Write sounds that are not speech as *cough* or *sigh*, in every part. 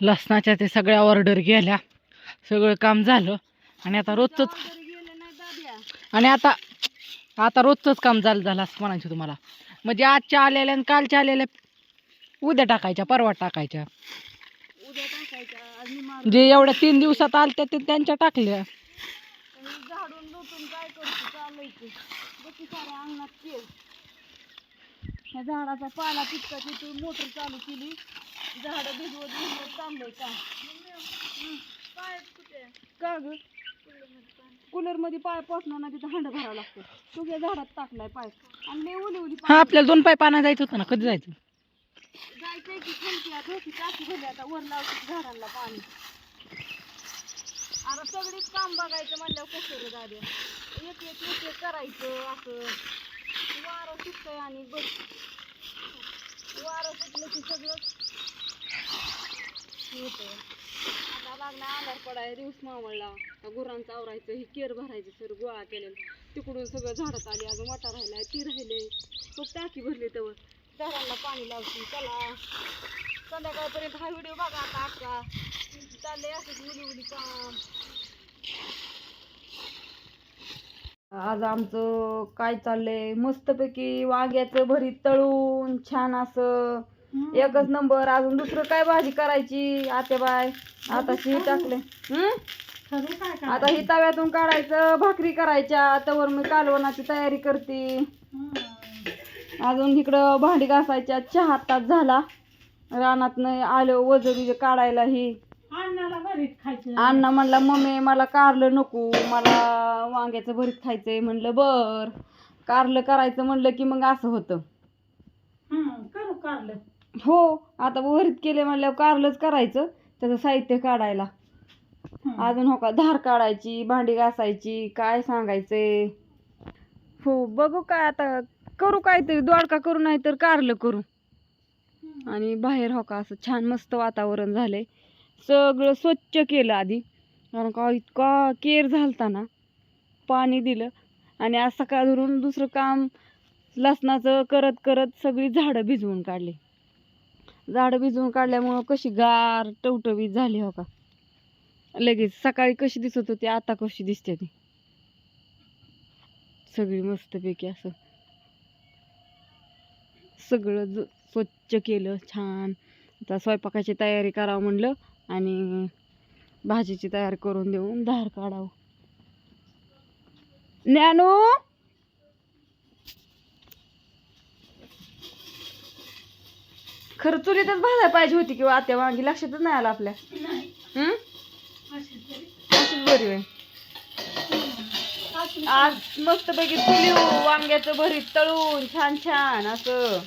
लसणाच्या ते सगळ्या ऑर्डर गेल्या. सगळं काम झालं. आणि आता रोजचंच दाद्या. आणि आता आता रोजचंच काम झालं झालं असं म्हणायचं तुम्हाला. म्हणजे आजच्या आलेल्या आणि कालच्या आलेल्या उद्या टाकायच्या परवा टाकायच्या. जे एवढ्या तीन दिवसात आलत्या ते त्यांच्या टाकल्या. झाडून काय करतो चालायचं बघी साऱ्या अंगणात केल ह्या झाडाचा पाला पिटका तिथून मोटर चालू केली. झाडं भिजवत भिजवत चाललंय का? का ग? कूलरमध्ये पाय पोचणार ना तिथं हंड भरावं लागतं. तुझ्या झाडात टाकलाय पाय. आणि लय ओली ओली हा आपल्याला दोन पाय पाना जायचं होतं ना कधी जायचं? जायचंय की टाकी आता वर लावतो झाडांना पाणी. आता सगळीच काम बघायचं म्हणल्यावर कसं रे दाद्या एक एक एक एक करायचं असं. वारं सुटतंय आणि बघ. वारं सुटलं की सगळं होतं आता लागला आधार पडाय रिव्स मावळला त्या गुरांचं आवरायचं ही केर भरायचं सर गोळा केलेलं तिकडून सगळं झाडात आली अजून वाटा राहिलाय ती राहिले. खूप टाकी भरली तेव्हा झाडांना पाणी लावती चला. संध्याकाळपर्यंत हा व्हिडिओ बघा आता अक्का चालले असंच मुली मुली काम. आज आमचं काय चाललंय? मस्तपैकी वांग्याचं भरीत तळून छान असं. एकच नंबर. अजून दुसरं काय भाजी करायची? आते बाय. आता शी टाकले हम्म? आता ही तव्यातून काढायचं भाकरी करायच्या. तवर मी कालवणाची तयारी करते. अजून इकडं भांडी घासायच्या. चहा तास झाला. रानात आलो वज बिज काढायला ही. अण्णा म्हणला मम्मी मला कारलं नको मला वांग्याचं भरीत खायचंय. म्हणलं बर. कारलं करायचं म्हणलं की मग असं होतं. करू कारलं. हो आता भरीत केले म्हणल्यावर कारलंच करायचं त्याचं साहित्य काढायला. अजून हो का धार काढायची भांडी घासायची काय सांगायचंय? हो बघू काय आता करू काहीतरी दोडका करू नाही तर कारलं करू. आणि बाहेर हो का असं छान मस्त वातावरण झालंय. सगळं स्वच्छ केलं आधी. कारण का इतका केअर झालता ना पाणी दिलं. आणि आज सकाळ धरून दुसरं काम लसणाचं करत करत सगळी झाडं भिजवून काढली. झाडं भिजवून काढल्यामुळं कशी गार टवटवीत झाली हो का. लगेच सकाळी कशी दिसत होती आता कशी दिसते ती. सगळी मस्तपैकी असं सगळं स्वच्छ केलं छान. आता स्वयंपाकाची तयारी करावं म्हणलं. आणि भाजीची तयारी करून देऊन धार काढावं. ज्ञानू! खरं चुलीतच भाजायला पाहिजे होती किंवा आत्या वांगी? लक्षातच नाही आलं आपल्या? अशीच बरी होय आज मस्तपैकी चुली वांग्याचं भरीत तळून छान छान असं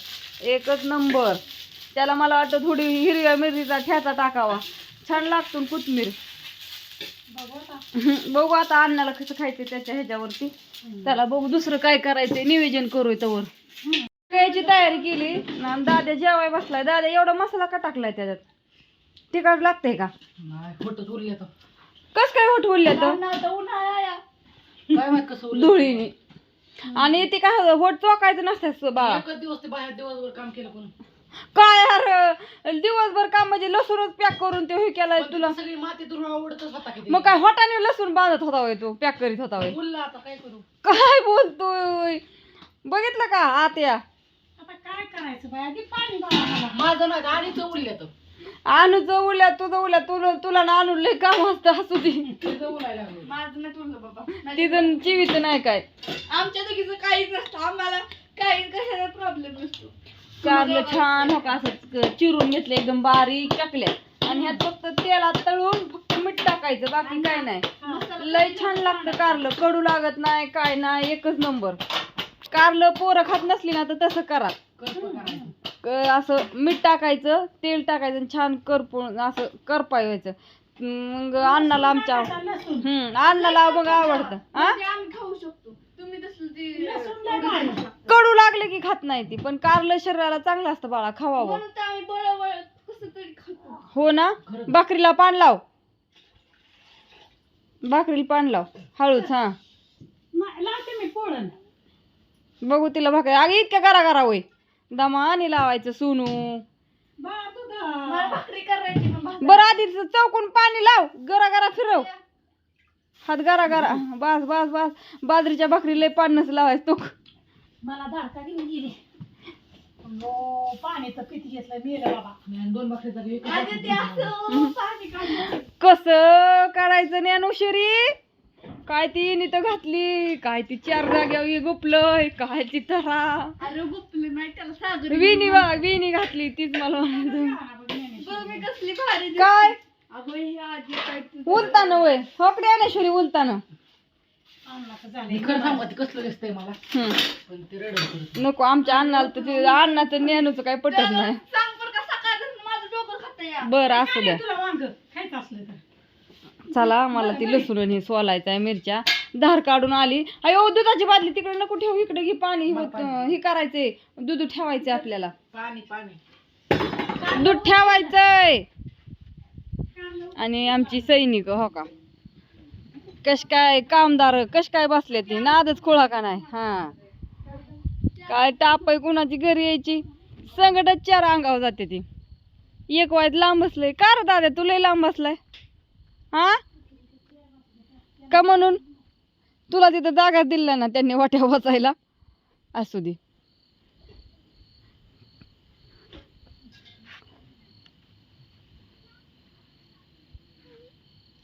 एकच नंबर. त्याला मला वाटतं थोडी हिरव्या मिरचीचा ठ्याचा टाकावा. छान लागतो हं, *laughs* बघू आता. अन्नाला कसं खायचं त्याच्या ह्याच्यावरती. त्याला बघू दुसरं काय करायचंय नियोजन करू तवर. याची तयारी केली दाद्या जेवाय बसलाय. दाद्या एवढा मसाला का टाकलाय त्याच्यात? तिखट लागतंय का? उरले कस काय होट बोलल्या तर काय माहीत कसं उरलं धुळीने. आणि ती काय होट चोकायचं नसतं बाळा दिवस ते बाहेर दिवसभर काम केलं पण यार दिवसभर काम म्हणजे लसूणच पॅक करून ते हे केलाय तुला. सगळी माती तुला आवडतच होता किती मग काय होटाने लसूण बांधत होता होय तू पॅक करीत होता होय. बोलला आता काय करू? काय बोलतोय? बघितलं का आत्या आता काय करायचं बाय आधी पाणी माझं नाही आणि तर. आणू जवळल्या तू जवळल्या तुला तुला ना आणून लय काम असतं हसू दे. जवळायला लागलं. माझं नाही तुला बाबा. तिथं चिवीच नाही काय. आमच्या दोघीचं काहीच नसतं. आम्हाला काही कशाचा प्रॉब्लेम नसतो. कारलं छान हो का असं चिरून घेतलं एकदम बारीक चकल्या आणि ह्यात फक्त तेलात तळून फक्त मीठ टाकायचं बाकी काय नाही. लय छान लागतं कारलं. कडू लागत नाही काय नाही एकच नंबर. कारलं पोरं खात नसली ना तर तसं करा. असं मीठ टाकायचं तेल टाकायचं आणि छान करपून असं करपायचं मग अन्नाला आमच्या हम्म अन्नाला मग आवडतं. हा? कडू लागले की खात नाही ती पण कारलं शरीराला चांगलं असतं बाळा खावावं. म्हणून तर आम्ही बळबळ कसं तरी खातो. हो ना? भाकरीला पान लाव. भाकरीला पान लाव. हळूच हा. लावते मी पोळण. बघू तिला भाकरी. अगं इतक्या करा करा होय. दमानी लावायचं सुनू. मला भाकरी करायची पण भाकरी. बरं आधी चौकून पाणी लाव. गरा गरा फिरव हात गरा गरा. बस बस बस. बाजरीच्या भाकरी लय पाण्याच लावायचं तो. मला धाडका घेऊन गेली. नो पाणी तर किती घेतलं मेलं बाबा. दोन काढलं. कस काढायचं ज्ञानुशरी काय ती नित घातली? काय ती चार जाग्यावर गुपलय? काय ती तरा? अरे गुपली नाही त्याला सागर विणी बा- विणी घातली तीच मला म्हणायचं. बघ मी कसली भारी दिसते. काय? उलताना वय. होकडे ज्ञानेश्वरी उलताना. तर खरं सांगू ते कसलं दिसतंय मला? हम्म. पण ते रडत करत. नको आमच्या अण्णाला तर ते अण्णाचं ज्ञानूचं काय पटत नाही. सांग बरं का सकाळपासून माझं डोकं खातं या. बरं असू द्या. तुला वांग? खायचं असलं तर. चला मला ती लसूण आणि हे सोलायचं आहे मिरच्या. धार काढून आली. अयो दुधाची बादली तिकडे नको ठेवू इकडे घे पाणी. होत हे करायचंय. दूध ठेवायचंय आपल्याला. पाणी पाणी. दूध ठेवायचंय. आणि आमची सैनिक हो का? कश काय कामदार कश काय बसले ती? नादच खोळा का नाही? हा. काय टाप आहे कुणाची घरी यायची? संकटच चार अंगावर जाते ती. एक वायत लांब बसलंय. का रे दादा तुला लांब बसलाय? हा? का म्हणून? तुला तिथं जागा दिला ना त्यांनी वाट्या बसायला? असू दे.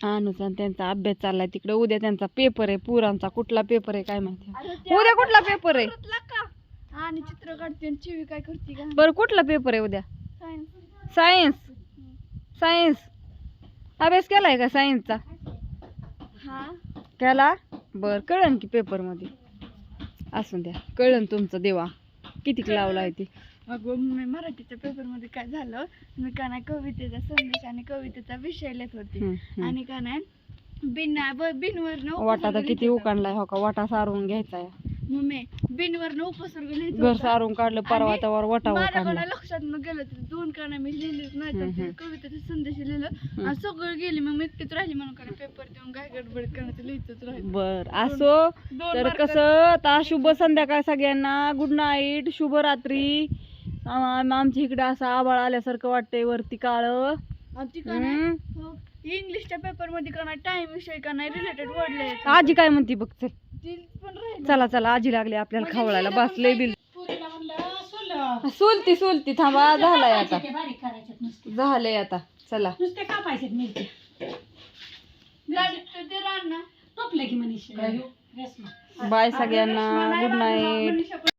अनुचा त्यांचा अभ्यास चाललाय तिकडे. उद्या त्यांचा पेपर आहे पुरांचा कुठला पेपर आहे काय माहिती. उद्या कुठला पेपर आहे? आणि चित्र काढते चिवी काय करते का? बरं कुठला पेपर आहे उद्या? सायन्स सायन्स अभ्यास केलाय का सायन्सचा हा. केला? बर कळन की पेपरमध्ये. असून द्या. कळन तुमचं देवा. किती लावला आहे ते. अगं मी मराठीच्या पेपरमध्ये काय झालं? मी का नाही कवितेचा संदेश आणि कवितेचा विषय लिहित होते. आणि का नाही बिन बिनवरनं वाटा तर किती. उकाणलाय हो का? वाटा सारून घ्यायचा आहे मग मी बिनवरनं उपसर्ग लिहित घर. सारून काढलं परवा आणि त्यावर वाटा उकाणला लक्षात न गेलं तर दोन काना मी लिहिलेच नाही तर. कवितेचा संदेश लिहिलं. आणि सगळं गेली मग मी एकटीच राहिली म्हणून का पेपर देऊन काय गडबड करण्याचं लिहितच राहिलं. बर असो. तर कसं? आता शुभ संध्याकाळ सगळ्यांना. गुड नाईट शुभ रात्री. आमच्या इकडे असं आबाळ आल्यासारखं वाटतंय वरती काळ. ती का नाही? हो, इंग्लिशच्या पेपरमध्ये का नाही? टाइम विषय का नाही? रिलेटेड वर्ड आजी काय म्हणते बघ चल. चला चला आजी लागली आपल्याला खवळायला. बसले बिल. सुलती सुलती. थांबा झालाय आता. झालंय आता. चला. नुसते कापायचे मिरच्या. बाय सगळ्यांना. Good night